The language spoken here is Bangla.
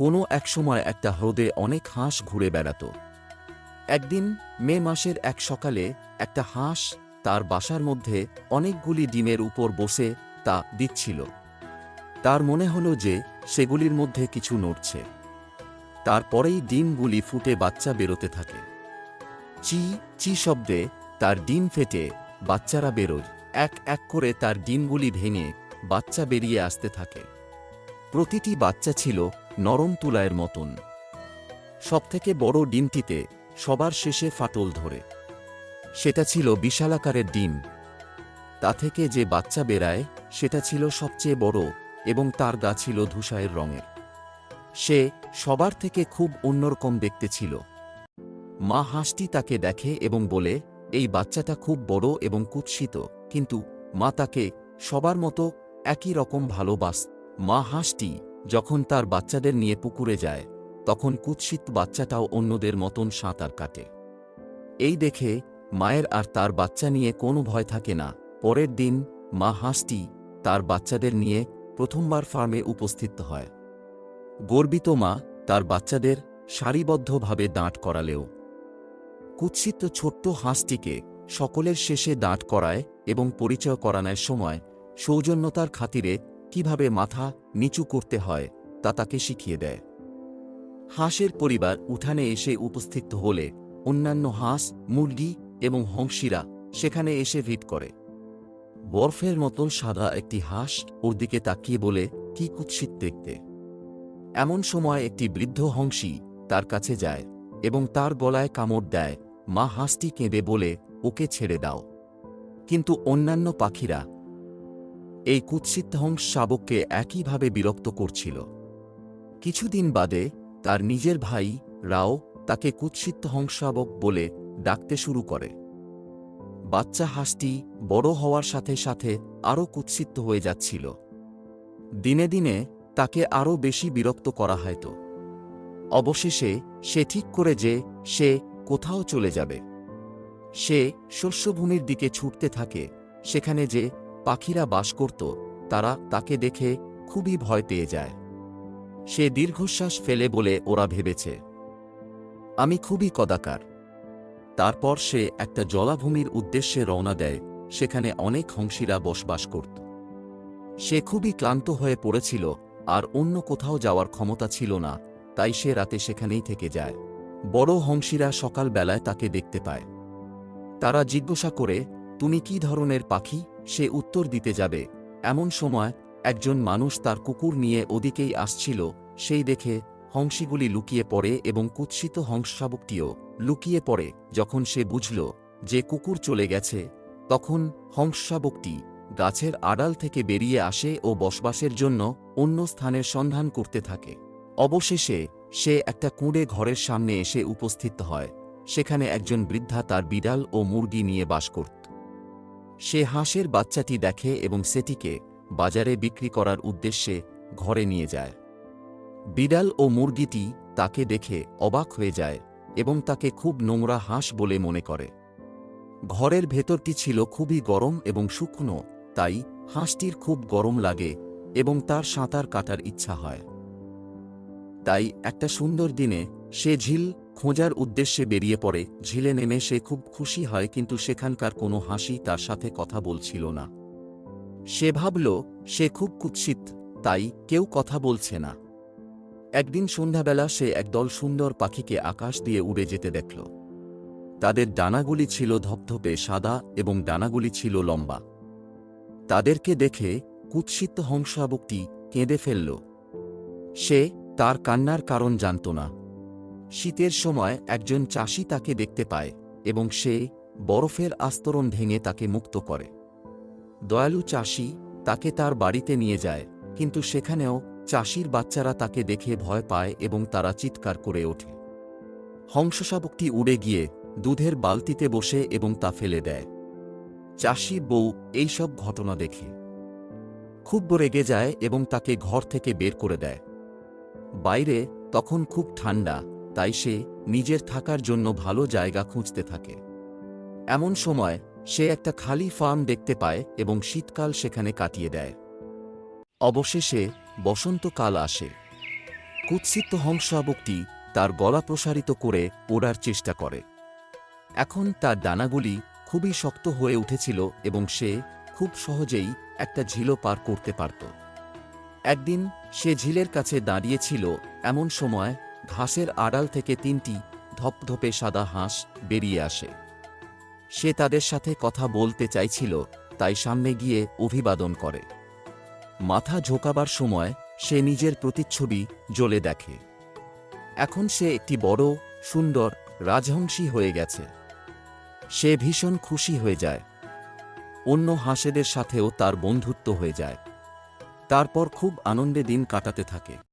কোনো এক সময় একটা হ্রদে অনেক হাঁস ঘুরে বেড়াত। একদিন মে মাসের এক সকালে একটা হাঁস তার বাসার মধ্যে অনেকগুলি ডিমের উপর বসে তা দিচ্ছিল। তার মনে হলো যে সেগুলির মধ্যে কিছু নড়ছে। তারপরেই ডিমগুলি ফুটে বাচ্চা বেরোতে থাকে। চি চি শব্দে তার ডিম ফেটে, বাচ্চারা বেরোয়। এক এক করে তার ডিমগুলি ভেঙে বাচ্চা বেরিয়ে আসতে থাকে। প্রতিটি বাচ্চা ছিল নরম তুলায়ের মতন। সবথেকে বড় ডিমটিতে সবার শেষে ফাটল ধরে। সেটা ছিল বিশালাকারের ডিম। তা থেকে যে বাচ্চা বেরায় সেটা ছিল সবচেয়ে বড় এবং তার গা ছিল ধূসায়ের রঙের। সে সবার থেকে খুব অন্যরকম দেখতে ছিল। মা হাঁসটি তাকে দেখে এবং বলে, এই বাচ্চাটা খুব বড় এবং কুৎসিত, কিন্তু মা তাকে সবার মতো একই রকম ভালোবাস। মা হাঁসটি যখন তার বাচ্চাদের নিয়ে পুকুরে যায়, তখন কুৎসিত বাচ্চাটাও অন্যদের মতন সাঁতার কাটে। এই দেখে মায়ের আর তার বাচ্চা নিয়ে কোনো ভয় থাকে না। পরের দিন মা হাঁসটি তার বাচ্চাদের নিয়ে প্রথমবার ফার্মে উপস্থিত হয়। গর্বিত মা তার বাচ্চাদের সারিবদ্ধভাবে দাঁট করালেও। কুৎসিত ছোট্ট হাঁসটিকে সকলের শেষে দাঁট করায় এবং পরিচয় করানোর সময় সৌজন্যতার খাতিরে কীভাবে মাথা নিচু করতে হয় তা তাকে শিখিয়ে দেয়। হাঁসের পরিবার উঠানে এসে উপস্থিত হলে অন্যান্য হাঁস, মুরগি এবং হংসিরা সেখানে এসে ভিট করে। বরফের মতন সাদা একটি হাঁস ওর দিকে তাকিয়ে বলে, কি কুৎসিত দেখতে। এমন সময় একটি বৃদ্ধ হংসী তার কাছে যায় এবং তার গলায় কামড় দেয়। মা হাঁসটি কেঁদে বলে, ওকে ছেড়ে দাও। কিন্তু অন্যান্য পাখিরা এই কুৎসিত হংস শাবককে একইভাবে বিরক্ত করছিল। কিছুদিন বাদে তার নিজের ভাই রাও তাকে কুৎসিত হংসাবক বলে ডাকতে শুরু করে। বাচ্চা হাঁসটি বড় হওয়ার সাথে সাথে আরও কুৎসিত হয়ে যাচ্ছিল। দিনে দিনে তাকে আরও বেশি বিরক্ত করা হয়তো। অবশেষে সে ঠিক করে যে সে কোথাও চলে যাবে। সে শস্যভূমির দিকে ছুটতে থাকে, সেখানে যে পাখিরা বাস করত, তারা তাকে দেখে খুবই ভয় পেয়ে যায়। সে দীর্ঘশ্বাস ফেলে বলে ওরা ভেবেছে, আমি খুবই কদাকার। তারপর সে একটা জলাভূমির উদ্দেশ্যে রওনা দেয়, সেখানে অনেক হংসীরা বসবাস করত। সে খুবই ক্লান্ত হয়ে পড়েছিল, আর অন্য কোথাও যাওয়ার ক্ষমতা ছিল না, তাই সে রাতে সেখানেই থেকে যায়। বড় হংসীরা সকালবেলায় তাকে দেখতে পায়। তারা জিজ্ঞাসা করে, তুমি কি ধরনের পাখি? সে উত্তর দিতে যাবে। এমন সময় একজন মানুষ তার কুকুর নিয়ে ওদিকেই আসছিল, সেই দেখে হংসীগুলি লুকিয়ে পড়ে এবং কুৎসিত হংসাবকটিও লুকিয়ে পড়ে। যখন সে বুঝল যে কুকুর চলে গেছে, তখন হংসাবকটি গাছের আড়াল থেকে বেরিয়ে আসে ও বসবাসের জন্য অন্য স্থানের সন্ধান করতে থাকে। অবশেষে সে একটা কুঁড়ে ঘরের সামনে এসে উপস্থিত হয়। সেখানে একজন বৃদ্ধা তার বিড়াল ও মুরগি নিয়ে বাস করত। সে হাঁসের বাচ্চাটি দেখে এবং সেটিকে বাজারে বিক্রি করার উদ্দেশ্যে ঘরে নিয়ে যায়। বিড়াল ও মুরগিটি তাকে দেখে অবাক হয়ে যায় এবং তাকে খুব নোংরা হাঁস বলে মনে করে। ঘরের ভেতরটি ছিল খুবই গরম এবং শুকনো, তাই হাঁসটির খুব গরম লাগে এবং তার সাঁতার কাটার ইচ্ছা হয়। তাই একটা সুন্দর দিনে সে ঝিল খোঁজার উদ্দেশ্যে বেরিয়ে পড়ে, ঝিলে নেমে সে খুব খুশি হয় কিন্তু সেখানকার কোনো হাসি তার সাথে কথা বলছিল না। সে ভাবল, সে খুব কুৎসিত, তাই কেউ কথা বলছে না। একদিন সন্ধ্যাবেলা সে একদল সুন্দর পাখিকে আকাশ দিয়ে উড়ে যেতে দেখল। তাদের ডানাগুলি ছিল ধপধপে সাদা এবং ডানাগুলি ছিল লম্বা। তাদেরকে দেখে কুৎসিত হংসাবকটি কেঁদে ফেলল। সে তার কান্নার কারণ জানত না। শীতের সময় একজন চাষি তাকে দেখতে পায় এবং সে বরফের আস্তরণ ভেঙে তাকে মুক্ত করে। দয়ালু চাষি তাকে তার বাড়িতে নিয়ে যায়, কিন্তু সেখানেও চাষির বাচ্চারা তাকে দেখে ভয় পায় এবং তারা চিৎকার করে ওঠে। হংসশাবকটি উড়ে গিয়ে দুধের বালতিতে বসে এবং তা ফেলে দেয়। চাষি বউ এইসব ঘটনা দেখে। খুব রেগে যায় এবং তাকে ঘর থেকে বের করে দেয়। বাইরে তখন খুব ঠান্ডা তাই সে নিজের থাকার জন্য ভালো জায়গা খুঁজতে থাকে। এমন সময়, সে একটা খালি ফার্ম দেখতে পায় এবং শীতকাল সেখানে কাটিয়ে দেয়। অবশেষে বসন্তকাল আসে। কুৎসিত হংসাবকটি তার গলা প্রসারিত করে ওড়ার চেষ্টা করে। এখন তার ডানাগুলি খুবই শক্ত হয়ে উঠেছিল এবং সে খুব সহজেই একটা ঝিলও পার করতে পারত। একদিন সে ঝিলের কাছে দাঁড়িয়েছিল এমন সময় ঘাসের আড়াল থেকে তিনটি ধপধপে সাদা হাঁস বেরিয়ে আসে। সে তাদের সাথে কথা বলতে চাইছিল, তাই সামনে গিয়ে অভিবাদন করে। মাথা ঝোঁকাবার সময় সে নিজের প্রতিচ্ছবি জ্বলে দেখে। এখন সে একটি বড়, সুন্দর রাজহংসী হয়ে গেছে। সে ভীষণ খুশি হয়ে যায়। অন্য হাঁসেদের সাথেও তার বন্ধুত্ব হয়ে যায়। তারপর খুব আনন্দে দিন কাটাতে থাকে।